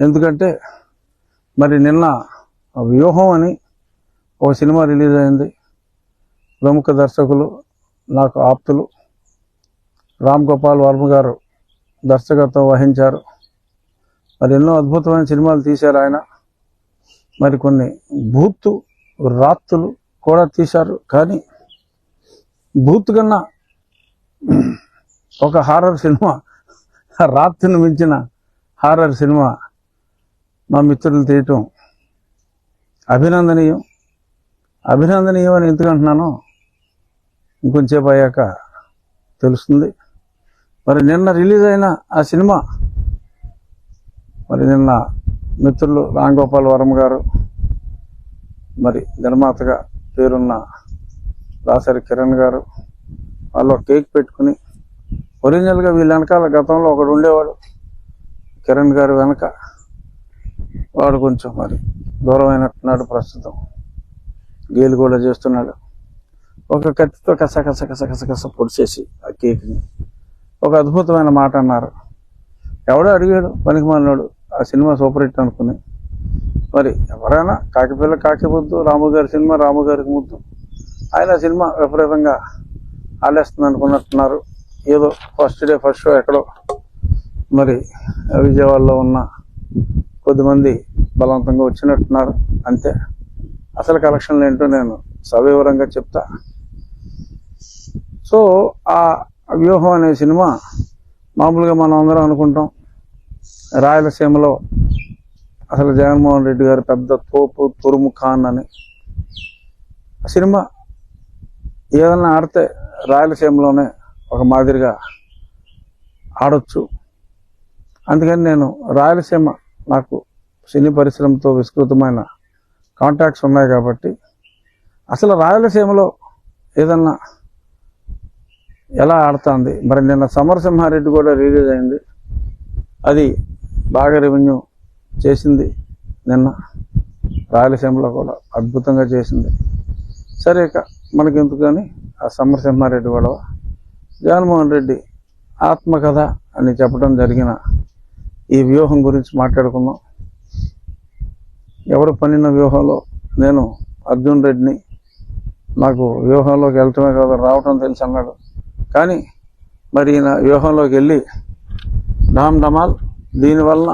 ఎందుకంటే మరి నిన్న వ్యూహం అని ఒక సినిమా రిలీజ్ అయింది. ప్రముఖ దర్శకులు నాకు ఆప్తులు. రామ్ గోపాల్ వర్మ గారు దర్శకత్వం వహించారు. మరి ఎన్నో అద్భుతమైన సినిమాలు తీశారు ఆయన. మరి కొన్ని భూత్తు రాత్తులు కూడా తీశారు. కానీ భూత్ కన్నా ఒక హారర్ సినిమా రాత్రిని మించిన హారర్ సినిమా మా మిత్రులు తీయటం అభినందనీయం. అభినందనీయం అని ఎందుకంటున్నాను ఇంకొంచేపు అయ్యాక తెలుస్తుంది. మరి నిన్న రిలీజ్ అయిన ఆ సినిమా మరి నిన్న మిత్రులు రామ్ గోపాల్ వర్మ గారు మరి నిర్మాతగా పేరున్న దాసరి కిరణ్ గారు వాళ్ళు కేక్ పెట్టుకుని ఒరిజినల్గా వీళ్ళ వెనకాల గతంలో ఒకడు ఉండేవాడు. కిరణ్ గారు వెనక వాడు కొంచెం మరి దూరమైనట్టున్నాడు ప్రస్తుతం. గేలు కూడా చేస్తున్నాడు. ఒక కత్తితో కస కస కస కస కస పొడిచేసి ఆ కేక్ని. ఒక అద్భుతమైన మాట అన్నారు. ఎవడో అడిగాడు పనికి మాలినాడు ఆ సినిమా సూపర్ హిట్ అనుకుని. మరి ఎవరైనా కాకిపిల్ల కాకి ముద్దు రాము గారి సినిమా రాము గారికి ముద్దు. ఆయన సినిమా విపరీతంగా ఆలేస్తుంది అనుకున్నట్టున్నారు ఏదో ఫస్ట్ డే ఫస్ట్ షో ఎక్కడో మరి విజయవాడలో ఉన్న కొద్దిమంది బలవంతంగా వచ్చినట్టున్నారు. అంతే. అసలు కలెక్షన్లు ఏంటో నేను సవివరంగా చెప్తా. సో ఆ వ్యూహం అనే సినిమా మామూలుగా మనం అందరం అనుకుంటాం. రాయలసీమలో అసలు జగన్మోహన్ రెడ్డి గారు పెద్ద తోపు తురుము ఖాన్ అని. సినిమా ఏదైనా ఆడితే రాయలసీమలోనే ఒక మాదిరిగా ఆడొచ్చు. అందుకని నేను రాయలసీమ నాకు సినీ పరిశ్రమతో విస్తృతమైన కాంటాక్ట్స్ ఉన్నాయి కాబట్టి అసలు రాయలసీమలో ఏదన్నా ఎలా ఆడుతుంది? మరి నిన్న సమరసింహారెడ్డి కూడా రిలీజ్ అయింది. అది బాగా రెవెన్యూ చేసింది నిన్న రాయలసీమలో కూడా అద్భుతంగా చేసింది. సరే ఇక మనకెందుకు కానీ ఆ సమరసింహారెడ్డి గొడవ జగన్మోహన్ రెడ్డి ఆత్మకథ అని చెప్పడం జరిగిన ఈ వ్యూహం గురించి మాట్లాడుకుందాం. ఎవరు పన్నిన వ్యూహంలో నేను అర్జున్ రెడ్డిని నాకు వ్యూహంలోకి వెళ్ళటమే కాదు రావటం తెలుసు అన్నాడు. కానీ మరి ఈయన వ్యూహంలోకి వెళ్ళి డామ్ డమాల్ దీనివల్ల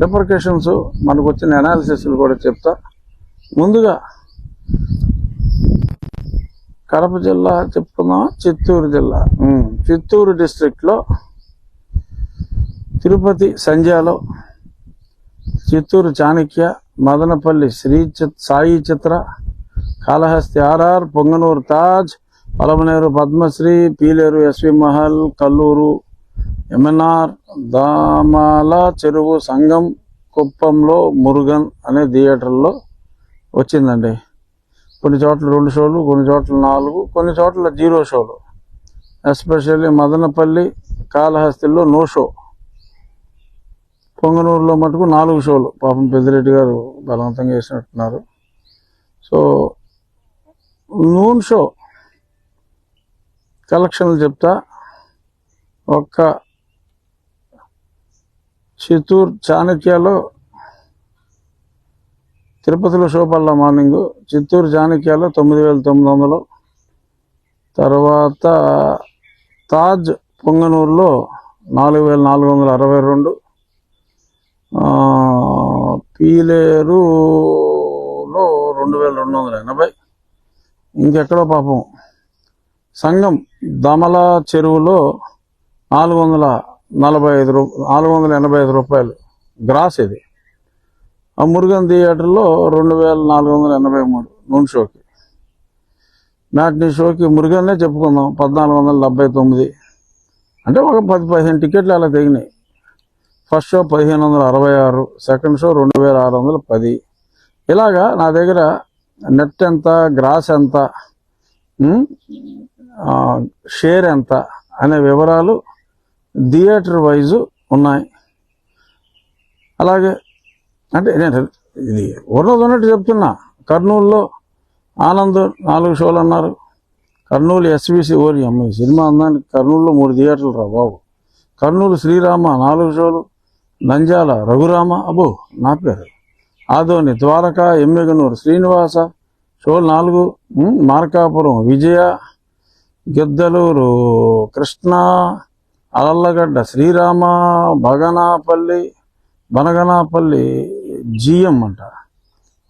డిప్రికేషన్స్ మనకు వచ్చిన అనాలిసిస్లు కూడా చెప్తా. ముందుగా కడప జిల్లా చెప్పుకుందామా? చిత్తూరు జిల్లా. చిత్తూరు డిస్ట్రిక్ట్లో తిరుపతి సంధ్యాలో Chittoor Chanakya Madanapalle Sri Chit Sai Chitra Kalahasti RR Punganur Taj Palamaner Padmasri Pileru SV Mahal Kalluru MNR Damala Cheruvu Sangam కుప్పంలో మురుగన్ అనే థియేటర్లో వచ్చిందండి. కొన్ని చోట్ల రెండు షోలు కొన్ని చోట్ల నాలుగు కొన్ని చోట్ల జీరో షోలు. ఎస్పెషల్లీ మదనపల్లి కాళహస్తిలో నో షో. పొంగనూరులో మటుకు నాలుగు షోలు. పాపం పెద్దిరెడ్డి గారు బలవంతంగా వేసినట్టున్నారు సో నూన్ షో. కలెక్షన్లు చెప్తా. ఒక్క చిత్తూరు చాణక్యలో తిరుపతిలో షోపల్ల మార్నింగ్. చిత్తూరు చాణక్యలో తొమ్మిది వేల తొమ్మిది వందలు. తర్వాత తాజ్ పొంగనూరులో నాలుగు వేల నాలుగు వందల అరవై రెండు. పీలేరులో రెండు వేల రెండు వందల ఎనభై. ఇంకెక్కడో పాపం. సంఘం దమల చెరువులో నాలుగు వందల నలభై ఐదు రూ నాలుగు వందల ఎనభై ఐదు రూపాయలు గ్రాస్ ఇది. ఆ మురుగన్ థియేటర్లో రెండు వేల నాలుగు వందల ఎనభై మూడు నూనె షోకి. నాటిని షోకి మురుగన్నే చెప్పుకుందాం. పద్నాలుగు వందల డెబ్బై తొమ్మిది. అంటే ఒక పది పదిహేను టికెట్లు అలా తెగినాయి. ఫస్ట్ షో పదిహేను వందల అరవై ఆరు సెకండ్ షో రెండు వేల ఆరు వందల పది. ఇలాగా నా దగ్గర నెట్ ఎంత గ్రాస్ ఎంత షేర్ ఎంత అనే వివరాలు థియేటర్ వైజు ఉన్నాయి. అలాగే అంటే నేను ఇది ఉన్నది ఉన్నట్టు చెప్తున్నా. కర్నూలులో ఆనంద్ నాలుగు షోలు అన్నారు. కర్నూలు ఎస్బీసీ ఓరి అమ్మాయి సినిమా అందానికి కర్నూలులో మూడు థియేటర్లు రా బాబు. కర్నూలు శ్రీరామ నాలుగు షోలు నంజాల రఘురామ అబో నా పేరు. ఆదోని ద్వారక ఎమ్మెగనూరు శ్రీనివాస షోల్ నాలుగు మార్కాపురం విజయ గిద్దలూరు కృష్ణ అలల్లగడ్డ శ్రీరామ బగనాపల్లి బనగనాపల్లి జిఎం అంట.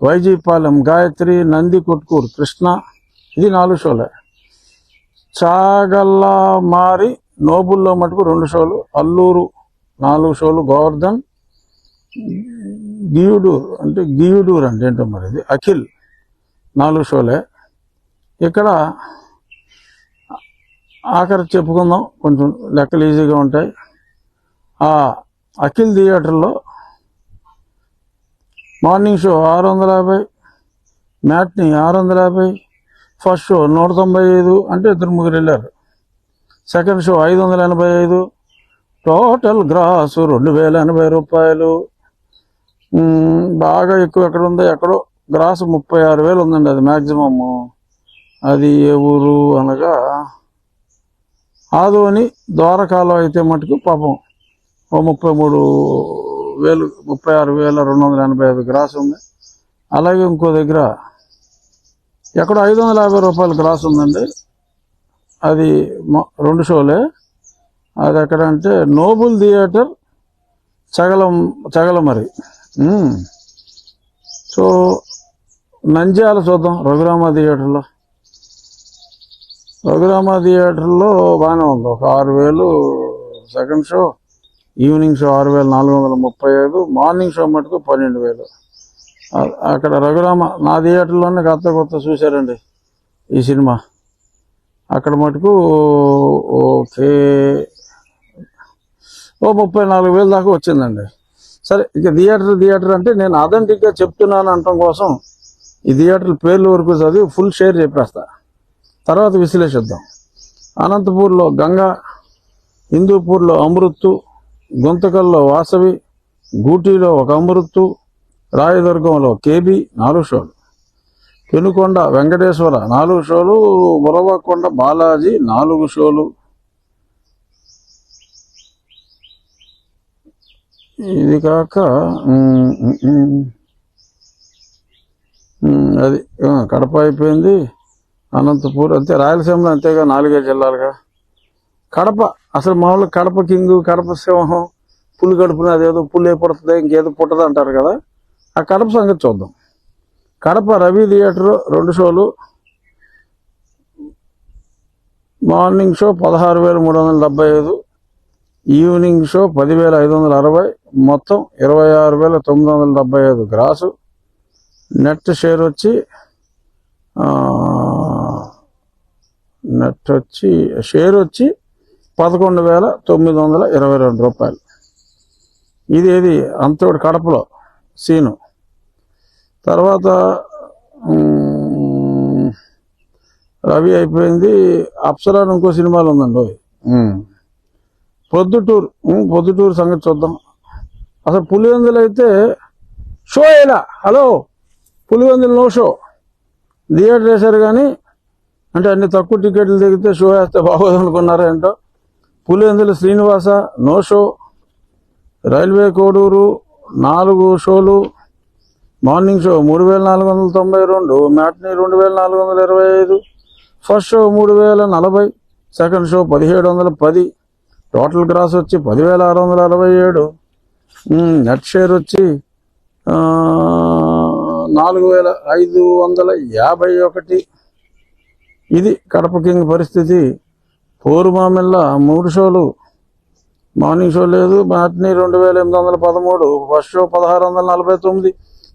వైజీపాలెం గాయత్రి నంది కొట్కూరు కృష్ణ ఇది నాలుగు షోలే. చాగల్లా మారి నోబుల్లో మటుకు రెండు షోలు. అల్లూరు నాలుగు షోలు గోవర్ధన్ గియుడూర్ అంటే గియుడూర్ అంటే ఏంటో మరి ఇది అఖిల్. నాలుగు షోలే. ఇక్కడ ఆఖరి చెప్పుకుందాం. కొంచెం లెక్కలు ఈజీగా ఉంటాయి. ఆ అఖిల్ థియేటర్లో మార్నింగ్ షో ఆరు వందల యాభై మ్యాట్ని ఆరు వందల యాభై ఫస్ట్ షో నూట తొంభై ఐదు అంటే ఇద్దరు ముగ్గురు వెళ్ళారు. సెకండ్ షో ఐదు వందల ఎనభై ఐదు టోటల్ గ్రాసు రెండు వేల ఎనభై రూపాయలు. బాగా ఎక్కువ ఎక్కడ ఉందో ఎక్కడో గ్రాసు ముప్పై ఆరు వేలు ఉందండి అది మ్యాక్సిమమ్ అది ఏ ఊరు అనగా ఆదోని ద్వారకాలో అయితే మటుకు పాపం ఓ ముప్పై మూడు వేలు ముప్పై ఆరు వేల రెండు వందల ఎనభై ఐదు గ్రాస్ ఉంది. అలాగే ఇంకో దగ్గర ఎక్కడో ఐదు వందల యాభై రూపాయల గ్రాస్ ఉందండి. అది రెండు షోలే. అది ఎక్కడ అంటే Noble theatre Chagalam Chagalamarri. So Nandyal చూద్దాం రఘురామ థియేటర్లో. రఘురామ థియేటర్లో బాగానే ఉంది. ఒక ఆరు వేలు సెకండ్ షో ఈవినింగ్ షో ఆరు వేల నాలుగు వందల ముప్పై ఐదు మార్నింగ్ షో మటుకు పన్నెండు వేలు. అక్కడ రఘురామ నా థియేటర్లోనే కొత్త కొత్త చూశారండి ఈ సినిమా. అక్కడ మటుకు ఓకే ఓ ముప్పై నాలుగు వేలు దాకా వచ్చిందండి. సరే ఇక థియేటర్ థియేటర్ అంటే నేను అథెంటిక్గా చెప్తున్నాను అనటం కోసం ఈ థియేటర్ పేర్లు వరకు చదివి ఫుల్ షేర్ చెప్పేస్తా. తర్వాత విశ్లేషిద్దాం. అనంతపూర్లో గంగా హిందూపూర్లో అమృత్తు గుంతకల్లో వాసవి గూటీలో ఒక అమృత్తు రాయదుర్గంలో కేబీ నాలుగు షోలు పెనుకొండ వెంకటేశ్వర నాలుగు షోలు బురవకొండ బాలాజీ నాలుగు షోలు ఇది కాక అది కడప అయిపోయింది. అనంతపూర్ అంతే రాయలసీమలో అంతేగా నాలుగే జిల్లాలుగా. కడప అసలు మామూలు కడప కింగు కడప సింహం పులి కడుపున అదేదో పులి పుడుతుంది ఇంకేదో పుట్టదు అంటారు కదా. ఆ కడప సంగతి చూద్దాం. కడప రవి థియేటర్ రెండు షోలు. మార్నింగ్ షో పదహారు వేల మూడు వందల డెబ్బై ఐదు ఈవినింగ్ షో పదివేల ఐదు వందల అరవై మొత్తం ఇరవై ఆరు వేల తొమ్మిది వందల డెబ్బై ఐదు గ్రాసు. నెట్ షేర్ వచ్చి నెట్ వచ్చి షేర్ వచ్చి పదకొండు వేల తొమ్మిది వందల ఇరవై రెండు రూపాయలు. ఇది ఏది? అంతోటి కడపలో సీను. తర్వాత రవి అయిపోయింది. అప్సరా అని ఇంకో సినిమాలు ఉందండి. పొద్దుటూరు పొద్దుటూరు సంగతి చూద్దాం. అసలు పులివెందులు అయితే షో ఇలా hello? Pulivendula no show. Theatre వేశారు కానీ అంటే అన్ని తక్కువ టికెట్లు దిగితే షో వేస్తే బాగోదు అనుకున్నారా ఏంటో? Pulivendula Srinivasa no show. Railway Koduru నాలుగు షోలు. మార్నింగ్ షో మూడు వేల నాలుగు వందల తొంభై రెండు మ్యాట్నీ రెండు వేల నాలుగు వందల ఇరవై ఐదు ఫస్ట్ షో మూడు వేల నలభై సెకండ్ షో పదిహేడు వందల పది టోటల్ గ్రాస్ వచ్చి పదివేల ఆరు వందల అరవై ఏడు. నెట్ షేర్ వచ్చి నాలుగు వేల ఐదు వందల యాభై ఒకటి. ఇది కడప కింగ్ పరిస్థితి. పూర్వమిల్ల మూడు షోలు. మార్నింగ్ షో లేదు మ్యాట్నీ రెండు వేల ఎనిమిది వందల పదమూడు ఫస్ట్ షో పదహారు వందల నలభై తొమ్మిది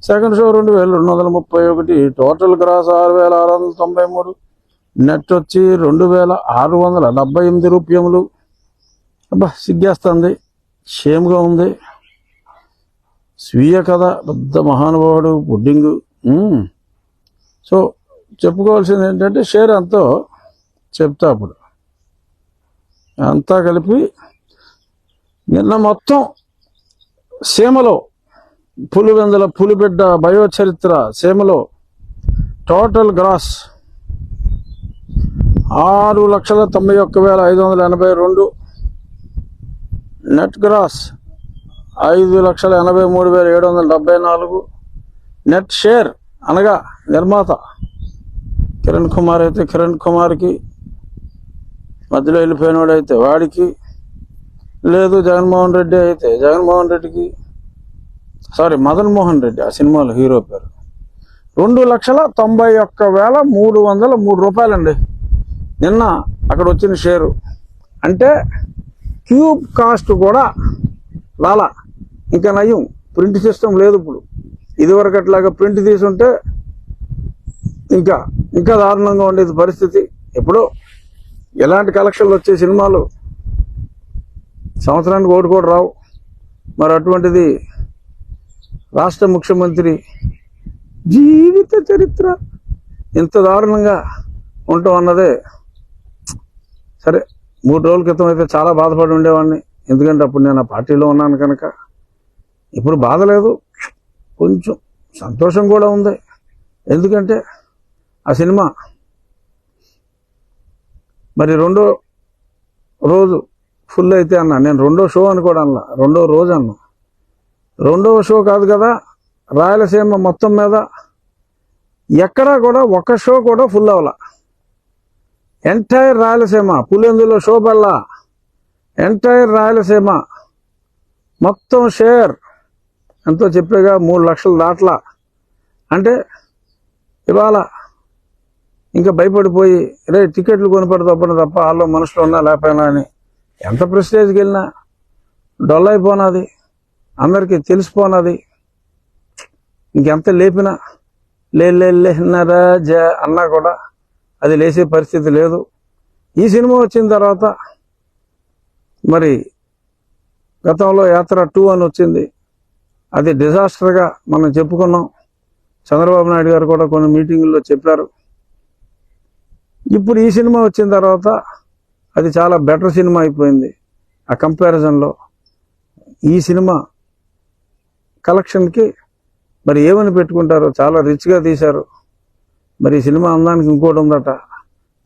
సెకండ్ షో రెండు వేల రెండు వందల ముప్పై ఒకటి టోటల్ గ్రాస్ ఆరు వేల ఆరు వందల తొంభై మూడు నెట్ వచ్చి రెండు వేల ఆరు వందల డెబ్బై ఎనిమిది రూపాయలు. అబ్బా సిగ్గేస్తుంది. షేమ్గా ఉంది. స్వీయ కథ పెద్ద మహానుభావుడు పుడ్డింగు సో చెప్పుకోవాల్సింది ఏంటంటే షేర్ అంతా చెప్తా అప్పుడు. అంతా కలిపి నిన్న మొత్తం సీమలో పులివెందల పులిబిడ్డ బయో చరిత్ర సీమలో టోటల్ గ్రాస్ ఆరు లక్షల తొంభై ఒక్క వేల ఐదు వందల ఎనభై రెండు. నెట్ గ్రాస్ ఐదు లక్షల ఎనభై మూడు వేల ఏడు వందల డెబ్బై నాలుగు. నెట్ షేర్ అనగా నిర్మాత. కిరణ్ కుమార్ అయితే కిరణ్ కుమార్కి మధ్యలో వెళ్ళిపోయినవాడు అయితే వాడికి లేదు జగన్మోహన్ రెడ్డి అయితే జగన్మోహన్ రెడ్డికి. సారీ మదన్ మోహన్ రెడ్డి ఆ సినిమాలో హీరో పేరు. రెండు లక్షల తొంభై ఒక్క వేల మూడు వందల మూడు రూపాయలండి. నిన్న అక్కడ వచ్చిన షేరు. అంటే క్యూబ్ కాస్ట్ కూడా రాలా. ఇంకా నయం. ప్రింట్ సిస్టమ్ లేదు ఇప్పుడు. ఇదివరకు అట్లాగా ప్రింట్ తీసుంటే ఇంకా ఇంకా దారుణంగా ఉండేది పరిస్థితి. ఎప్పుడో ఎలాంటి కలెక్షన్లు వచ్చే సినిమాలు సంవత్సరానికి ఒకటి కూడా రావు. మరి అటువంటిది రాష్ట్ర ముఖ్యమంత్రి జీవిత చరిత్ర ఇంత దారుణంగా ఉండటం అన్నదే. సరే మూడు రోజుల క్రితం అయితే చాలా బాధపడి ఉండేవాడిని. ఎందుకంటే అప్పుడు నేను ఆ పార్టీలో ఉన్నాను కనుక. ఇప్పుడు బాధ లేదు. కొంచెం సంతోషం కూడా ఉంది. ఎందుకంటే ఆ సినిమా మరి రెండో రోజు ఫుల్ అయితే అన్నా. నేను రెండో షో అని కూడా అన్నా. రెండో రోజు అన్నా. రెండవ షో కాదు కదా రాయలసీమ మొత్తం మీద ఎక్కడా కూడా ఒక షో కూడా ఫుల్ అవ్వాల. ఎంటైర్ రాయలసీమ పులిందులో షో బల్లా. ఎంటైర్ రాయలసీమ మొత్తం షేర్ ఎంతో చెప్పేగా మూడు లక్షలు దాట్లా. అంటే ఇవాళ ఇంకా భయపడిపోయి రే టికెట్లు కొనిపడి తప్పని తప్ప వాళ్ళు మనుషులు ఉన్నా లేకపోయినా అని. ఎంత ప్రెస్టేజ్కి వెళ్ళినా డొల్లైపోనది అయిపోనాది. అందరికీ తెలిసిపోనది. ఇంకెంత లేపినా లే లే జ అన్నా కూడా అది లేసే పరిస్థితి లేదు. ఈ సినిమా వచ్చిన తర్వాత మరి గతంలో యాత్ర టూ అని వచ్చింది. అది డిజాస్టర్గా మనం చెప్పుకున్నాం. చంద్రబాబు నాయుడు గారు కూడా కొన్ని మీటింగుల్లో చెప్పారు. ఇప్పుడు ఈ సినిమా వచ్చిన తర్వాత అది చాలా బెటర్ సినిమా అయిపోయింది. ఆ కంపారిజన్లో ఈ సినిమా కలెక్షన్కి మరి ఏమని పెట్టుకుంటారో చాలా రిచ్గా తీశారు. మరి ఈ సినిమా అందానికి ఇంకోటి ఉందట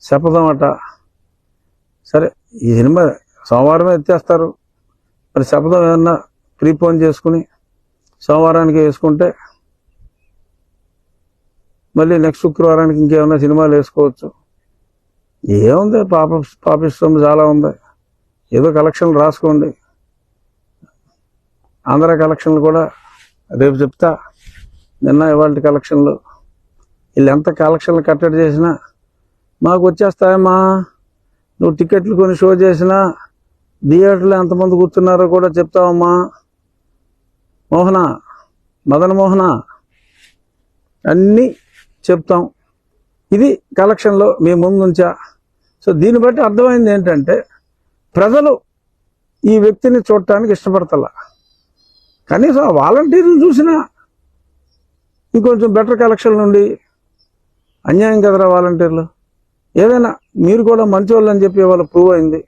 శపథం అట సరే ఈ సినిమా సోమవారమే ఎత్తేస్తారు. మరి శపథం ఏమన్నా ప్రీపోన్ చేసుకుని సోమవారానికి వేసుకుంటే మళ్ళీ నెక్స్ట్ శుక్రవారానికి ఇంకేమైనా సినిమాలు వేసుకోవచ్చు. ఏముంది? పాప పాపిష్టం చాలా ఉంది. ఏదో కలెక్షన్లు రాసుకోండి. ఆంధ్ర కలెక్షన్లు కూడా రేపు చెప్తా. నిన్న ఇవాళ కలెక్షన్లు. వీళ్ళు ఎంత కలెక్షన్లు కట్టడి చేసినా మాకు వచ్చేస్తాయమ్మా. నువ్వు టికెట్లు కొని షో చేసినా థియేటర్లో ఎంతమంది కూర్చున్నారో కూడా చెప్తావమ్మా. మోహన మదన మోహన అన్నీ చెప్తాం. ఇది కలెక్షన్లో మీ ముందుంచా. సో దీన్ని బట్టి అర్థమైంది ఏంటంటే ప్రజలు ఈ వ్యక్తిని చూడటానికి ఇష్టపడతలా. కనీసం ఆ వాలంటీర్లు చూసినా ఇంకొంచెం బెటర్ కలెక్షన్ నుండి అన్యాయం కదరా వాలంటీర్లు? ఏదైనా మీరు కూడా మంచోళ్ళు అని చెప్పి వాళ్ళు ప్రూవ్ అయింది.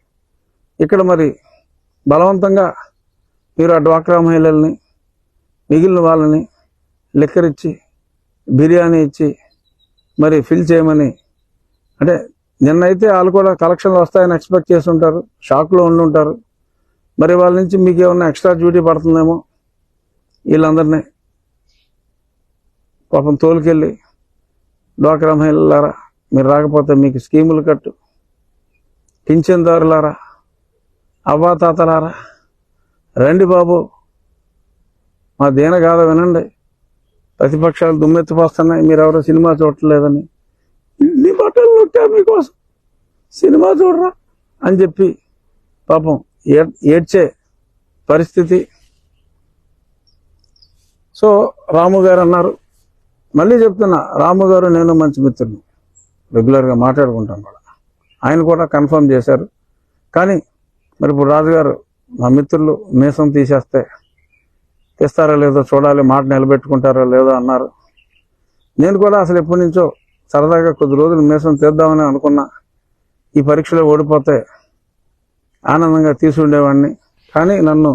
ఇక్కడ మరి బలవంతంగా మీరు ఆ డ్వాక్రా మహిళల్ని మిగిలిన వాళ్ళని లిక్కర్ ఇచ్చి బిర్యానీ ఇచ్చి మరి ఫిల్ చేయమని. అంటే నిన్నైతే వాళ్ళు కూడా కలెక్షన్లు వస్తాయని ఎక్స్పెక్ట్ చేసి ఉంటారు షాక్లో ఉండి ఉంటారు మరి వాళ్ళ నుంచి మీకు ఏమన్నా ఎక్స్ట్రా డ్యూటీ పడుతుందేమో? వీళ్ళందరినీ పాపం తోలుకెళ్ళి డ్వాక్రా మహిళలారా మీరు రాకపోతే మీకు స్కీములు కట్టు. పింఛన్దారులారా అవ్వాతాతలారా రండి బాబు. మా దీన గాథ వినండి. ప్రతిపక్షాలు దుమ్మెత్తిపోస్తున్నాయి. మీరు ఎవరో సినిమా చూడట్లేదని. ఇన్ని బట్టలు నొట్టా మీకోసం. సినిమా చూడరా అని చెప్పి పాపం ఏడ్చే పరిస్థితి. సో రాము గారు అన్నారు. మళ్ళీ చెప్తున్నా రాము గారు నేను మంచి మిత్రుడు రెగ్యులర్గా మాట్లాడుకుంటాం కూడా. ఆయన కూడా కన్ఫర్మ్ చేశారు. కానీ మరి ఇప్పుడు రాజుగారు మా మిత్రులు మీసం తీసేస్తే ఇస్తారా లేదో చూడాలి మాట నిలబెట్టుకుంటారో లేదో అన్నారు. నేను కూడా అసలు ఎప్పటి నుంచో సరదాగా కొద్ది రోజులు మీసం తీద్దామని అనుకున్నా. ఈ పరీక్షలో ఓడిపోతే ఆనందంగా తీసి ఉండేవాడిని కానీ నన్ను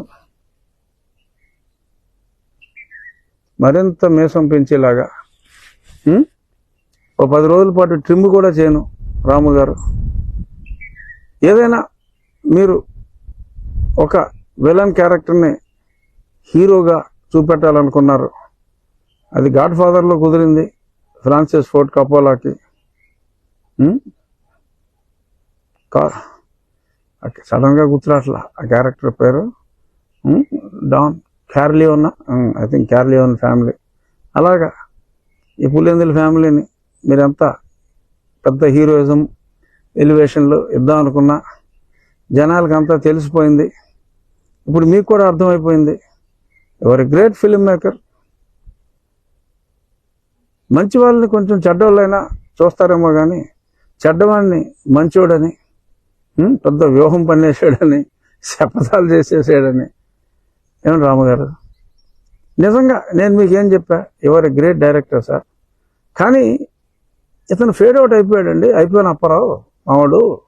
మరింత మీసం పెంచేలాగా ఓ పది రోజుల పాటు ట్రిమ్ కూడా చేయను రాము గారు. ఏదైనా మీరు ఒక విలన్ క్యారెక్టర్ని హీరోగా చూపెట్టాలనుకున్నారు. అది గాడ్ ఫాదర్లో కుదిరింది ఫ్రాన్సిస్ ఫోర్ట్ కపోలాకి. కా సడన్గా గుర్తురాట్లా ఆ క్యారెక్టర్ పేరు. Don Corleone? I think Corleone family. అలాగా ఈ పులిందుల ఫ్యామిలీని మీరెంత పెద్ద హీరోయిజం ఎలివేషన్లు ఇద్దాం అనుకున్నా జనాలకంతా తెలిసిపోయింది. ఇప్పుడు మీకు కూడా అర్థమైపోయింది. ఎవరి గ్రేట్ ఫిల్మ్ మేకర్ మంచి వాళ్ళని కొంచెం చెడ్డవాళ్ళైనా చూస్తారేమో కానీ చెడ్డవాడిని మంచోడని పెద్ద వ్యూహం పన్నేసాడని శపథాలు చేసేసాడని. ఏమన్నా రామగారు? నిజంగా నేను మీకు ఏం చెప్పా? ఎవరు గ్రేట్ డైరెక్టర్ సార్ కానీ ఇతను ఫేడ్ అవుట్ అయిపోయాడండి. అయిపోయిన అప్పారావు మావాడు.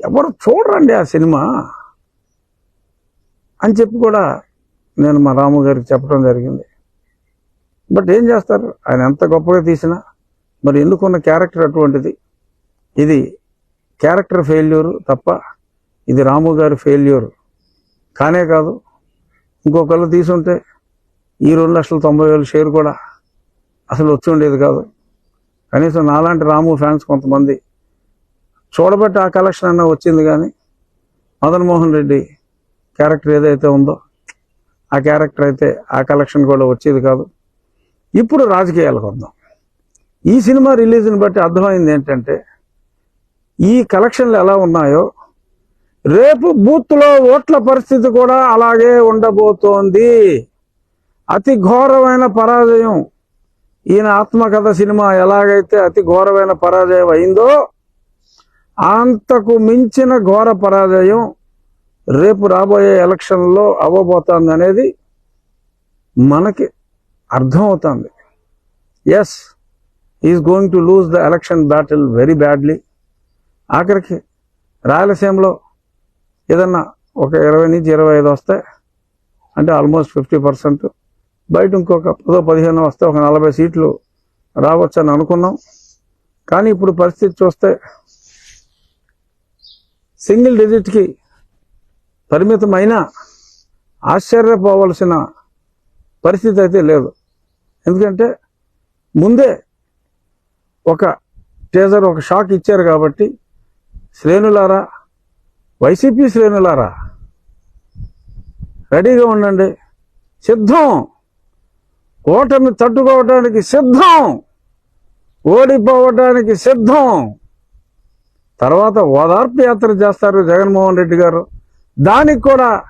ఎవరు చూడరండి ఆ సినిమా? అని చెప్పి కూడా నేను మా రాము గారికి చెప్పడం జరిగింది. బట్ ఏం చేస్తారు? ఆయన ఎంత గొప్పగా తీసినా మరి ఎందుకున్న క్యారెక్టర్ అటువంటిది? ఇది క్యారెక్టర్ ఫెయిల్యూర్ తప్ప ఇది రాము గారి ఫెయిల్యూర్. కానే కాదు ఇంకొకళ్ళు తీసుంటే ఈ రెండు లక్షల తొంభై వేల షేర్ కూడా అసలు వచ్చి ఉండేది కాదు. కనీసం నాలాంటి రాము ఫ్యాన్స్ కొంతమంది చూడబట్టి ఆ కలెక్షన్ అన్న వచ్చింది కానీ మదన్మోహన్ రెడ్డి క్యారెక్టర్ ఏదైతే ఉందో ఆ క్యారెక్టర్ అయితే ఆ కలెక్షన్ కూడా వచ్చేది కాదు. ఇప్పుడు రాజకీయాలకు వద్దాం. ఈ సినిమా రిలీజ్ని బట్టి అర్థమైంది ఏంటంటే ఈ కలెక్షన్లు ఎలా ఉన్నాయో రేపు బూత్లో ఓట్ల పరిస్థితి కూడా అలాగే ఉండబోతోంది. అతి ఘోరమైన పరాజయం. ఈయన ఆత్మకథ సినిమా ఎలాగైతే అతి ఘోరమైన పరాజయం అయిందో అంతకు మించిన ఘోర పరాజయం రేపు రాబోయే ఎలక్షన్లో అవ్వబోతోంది అనేది మనకి అర్థమవుతుంది. S is going to lose the election battle very badly ఆఖరికి రాయలసీమలో ఏదన్నా ఒక ఇరవై నుంచి ఇరవై ఐదు వస్తే అంటే ఆల్మోస్ట్ ఫిఫ్టీ పర్సెంట్ బయట ఇంకొక పదో పదిహేను వస్తే ఒక నలభై సీట్లు రావచ్చని అనుకున్నాం. కానీ ఇప్పుడు పరిస్థితి చూస్తే సింగిల్ డిజిట్కి పరిమితమైన ఆశ్చర్యపోవలసిన పరిస్థితి అయితే లేదు. ఎందుకంటే ముందే ఒక టేజర్ ఒక షాక్ ఇచ్చారు కాబట్టి శ్రేణులారా వైసీపీ శ్రేణులారా రెడీగా ఉండండి. సిద్ధం. ఓటమి తట్టుకోవడానికి సిద్ధం. ఓడిపోవడానికి సిద్ధం. తర్వాత ఓదార్పు యాత్ర చేస్తారు జగన్మోహన్ రెడ్డి గారు. దానికి కూడా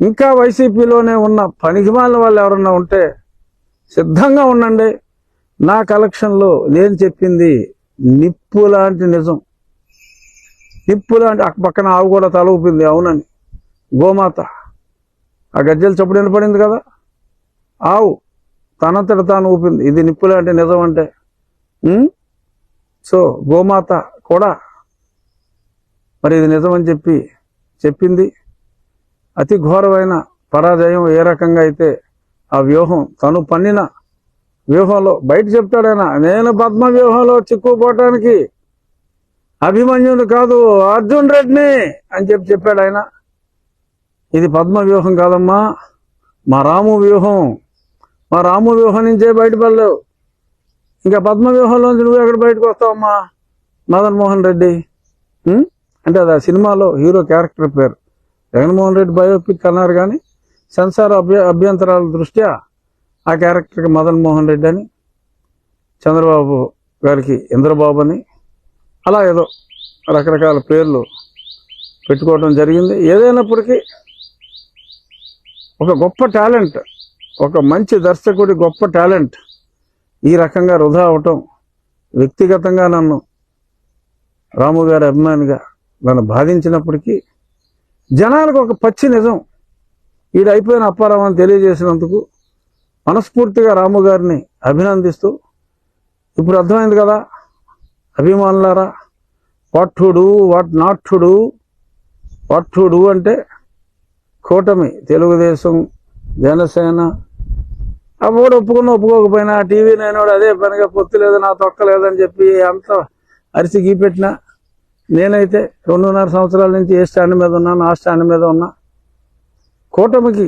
ఇంకా వైసీపీలోనే ఉన్న పనికిమాల వాళ్ళు ఎవరన్నా ఉంటే సిద్ధంగా ఉండండి. నా కలెక్షన్లో నేను చెప్పింది నిప్పు లాంటి నిజం. నిప్పు లాంటి పక్కన ఆవు కూడా తల ఊపింది. అవునని గోమాత. ఆ గజ్జలు చప్పుడు వినపడింది కదా? ఆవు. తనంతట తాను ఊపింది. ఇది నిప్పు లాంటి నిజం అంటే. సో గోమాత కూడా. మరి ఇది నిజం అని చెప్పి చెప్పింది. అతి ఘోరమైన పరాజయం ఏ రకంగా అయితే ఆ వ్యూహం తను పన్నిన వ్యూహంలో బయట చెప్తాడైనా? నేను పద్మ వ్యూహంలో చిక్కుపోవటానికి అభిమన్యుడు కాదు అర్జున్ రెడ్డిని అని చెప్పి చెప్పాడు ఆయన. ఇది పద్మ వ్యూహం కాదమ్మా మా రాము వ్యూహం. మా రాము వ్యూహం నుంచే బయటపడలేవు. ఇంకా పద్మ వ్యూహంలోంచి నువ్వు ఎక్కడ బయటకు వస్తావమ్మా మదన్ మోహన్ రెడ్డి? అంటే అది ఆ సినిమాలో హీరో క్యారెక్టర్ పేరు. జగన్మోహన్ రెడ్డి బయోపిక్ అన్నారు కానీ సెన్సార్ అభ్య అభ్యంతరాల దృష్ట్యా ఆ క్యారెక్టర్కి మదన్ మోహన్ రెడ్డి అని చంద్రబాబు గారికి ఇంద్రబాబు అని అలా ఏదో రకరకాల పేర్లు పెట్టుకోవడం జరిగింది. ఏదైనప్పటికీ ఒక గొప్ప టాలెంట్ ఒక మంచి దర్శకుడి గొప్ప టాలెంట్ ఈ రకంగా వృధా అవటం వ్యక్తిగతంగా నన్ను రాము గారి అభిమానిగా నన్ను బాధించినప్పటికీ జనాలకు ఒక పచ్చి నిజం. ఈడు అయిపోయిన అప్పారావు అని తెలియజేసినందుకు మనస్ఫూర్తిగా రాము గారిని అభినందిస్తూ ఇప్పుడు అర్థమైంది కదా అభిమానులారా what to do what not to do what to do అంటే కూటమి తెలుగుదేశం జనసేన. అప్పుడు ఒప్పుకున్న ఒప్పుకోకపోయినా టీవీ నేనోడు అదే పనిగా పొత్తు లేదు నా తొక్క లేదని చెప్పి అంత అరిసి గీపెట్టినా నేనైతే రెండున్నర సంవత్సరాల నుంచి ఏ స్టాండ్ మీద ఉన్నాను ఆ స్టాండ్ మీద ఉన్నా కూటమికి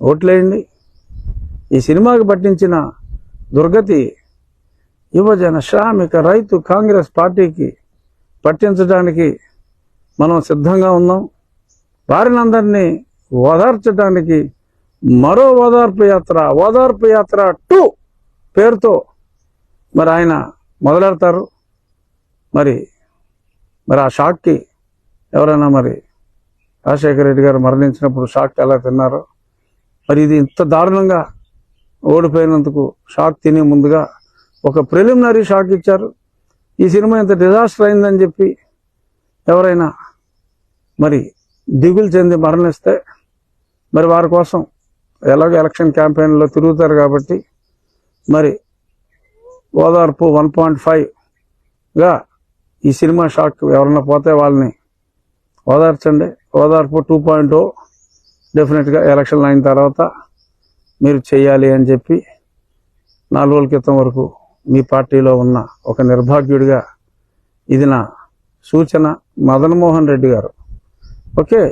ఓట్లేయండి. ఈ సినిమాకి పట్టించిన దుర్గతి యువజన శ్రామిక రైతు కాంగ్రెస్ పార్టీకి పట్టించడానికి మనం సిద్ధంగా ఉన్నాం. వారినందరినీ ఓదార్చడానికి మరో ఓదార్పు యాత్ర ఓదార్పు యాత్ర టూ పేరుతో మరి ఆయన మొదలెడతారు. మరి మరి ఆ షాక్కి ఎవరైనా మరి రాజశేఖర రెడ్డి గారు మరణించినప్పుడు షాక్ ఎలా తిన్నారో మరి ఇది ఇంత దారుణంగా ఓడిపోయినందుకు షాక్ తినే ముందుగా ఒక ప్రిలిమినరీ షాక్ ఇచ్చారు. ఈ సినిమా ఇంత డిజాస్టర్ అయిందని చెప్పి ఎవరైనా మరి దిగులు చెంది మరణిస్తే మరి వారి కోసం ఎలాగో ఎలక్షన్ క్యాంపెయిన్లో తిరుగుతారు కాబట్టి మరి ఓదార్పు వన్ పాయింట్ ఫైవ్గా ఈ సినిమా షాక్ ఎవరైనా పోతే వాళ్ళని ఓదార్చండి. ఓదార్పు టూ పాయింట్ డెఫినెట్గా ఎలక్షన్లు అయిన తర్వాత మీరు చేయాలి అని చెప్పి నాలుగు రోజుల క్రితం వరకు మీ పార్టీలో ఉన్న ఒక నిర్భాగ్యుడిగా ఇది నా సూచన మదన్ మోహన్ రెడ్డి గారు. ఓకే.